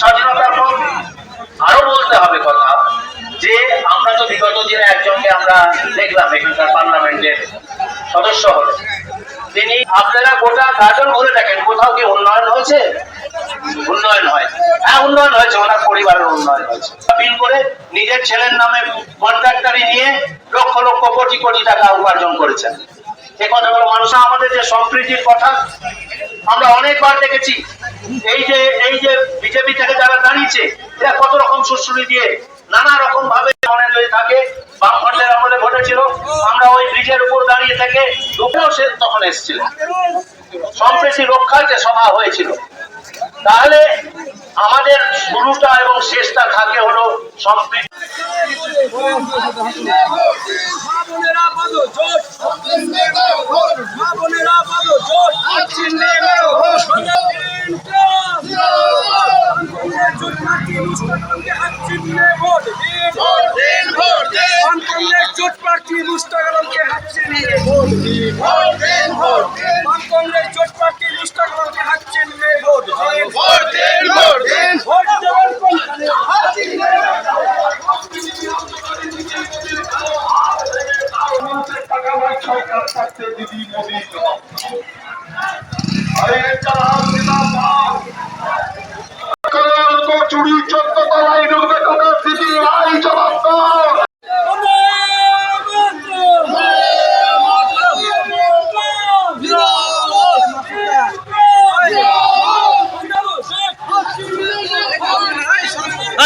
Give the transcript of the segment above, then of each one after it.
স্বাধীনতার পর আরও বলতে হবে কথা যে আমরা তো বিগত দিনে একজনকে আমরা দেখলাম এখানকার পার্লামেন্টের সদস্য হলেন তিনি আপনারা গোটা গাজন ঘুরে দেখেন কোথাও কি উন্নয়ন হয়েছে? উন্নয়ন হয় হ্যাঁ উন্নয়ন হয়েছে, ওনার পরিবারের উন্নয়ন হয়েছে। বিল করে নিজের ছেলের নামে কন্ট্রাক্টারি নিয়ে লক্ষ লক্ষ কোটি কোটি টাকা উপার্জন করেছেন। এ কথাগুলো মানুষ, আমাদের যে সম্প্রীতির কথা আমরা অনেকবার দেখেছি। এই যে এই যে বিজেপি থেকে যারা দাঁড়িয়েছে, এরা কত রকম সুশ্রুতি দিয়ে নানা রকম ভাবে মনে যদি থাকে, বামফ্রন্টের আমলে ঘটেছিল। আমরা ওই ব্রিজের উপর দাঁড়িয়ে থেকে দুপুরেও সে তখন এসেছিলেন সম্প্রীতি রক্ষার যে সভা হয়েছিল। তাহলে আমাদের শুরুটা এবং শেষটা থাকে হলো? সম্প্রীতি জোট মা বোনেরা বাঁধো জোট জোট প্রার্থী মুস্তাককে হাত চিনিয়ে ভোট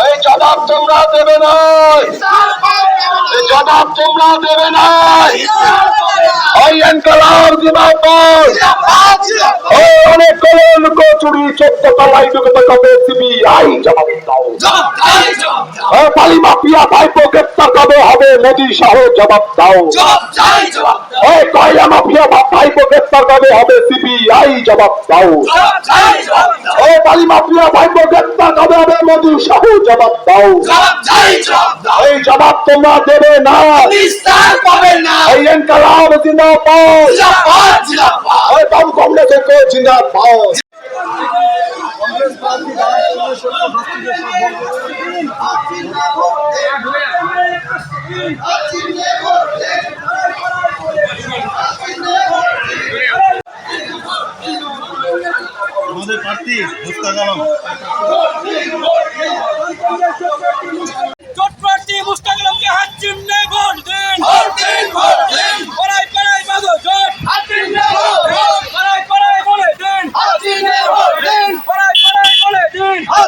এই জবাব তোমরা দেবে না এই জবাব তোমরা দেবে না। ওই জিন্দাবাদ ওই অনেক কলঙ্ক চুরি চোদ্দ তলায় ঢুকবে কবে সিবিআই জবাব দাও। পালি মাফিয়া ভাইপো গ্রেপ্তার কবে হবে মোদি সহ জবাব দাও। ও কয়লা মাফিয়া ভাইপো গ্রেপ্তার কবে হবে সিবিআই জবাব দাও। ও পালি মাফিয়া ভাইপো গ্রেপ্তার কবে হবে মোদি সহ জবাব দাও। এই জবাব তোমরা দেবে না। এই ইনকলাব জিন্দাবাদ। ওই বাম কংগ্রেসের কো জিন্দাবাদ। আমাদের প্রার্থী মুস্তাক আলম জোট প্রার্থী মুস্তাক আলমকে হাত চিহ্নে ভোট দিন পাড়ায় পাড়ায় বাঁধো জোট পাড়ায় পাড়ায় বলে দিন পাড়ায় পাড়ায় বলে দিন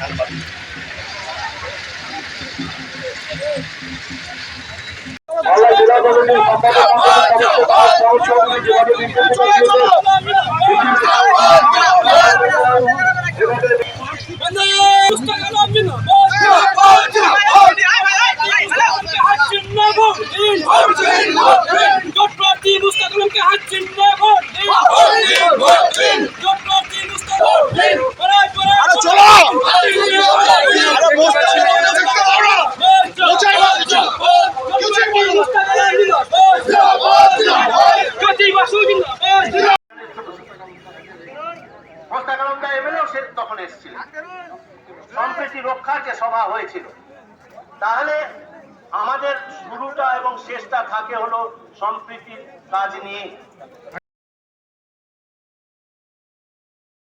কংগ্রেস জিন্দাবাদ আল্লাহ জেলা কমিটির সম্পাদক মণ্ডলী সদস্য যেভাবে নির্দেশিত দিয়েছেন মুস্তাক আলম জিন্দাবাদ হাত চিহ্নে ভোট দিন জোট প্রার্থী মুস্তাক আলমকে হাত চিহ্নে ভোট দিন জোট প্রার্থী মুস্তাক পাড়ায় পাড়ায় চলো মোস্তাক আলমদা এমএলএও সে তখন এসেছিলেন সম্প্রীতি রক্ষার যে সভা হয়েছিল। তাহলে আমাদের শুরুটা এবং শেষটা থাকে হলো সম্প্রীতির কাজ নিয়ে।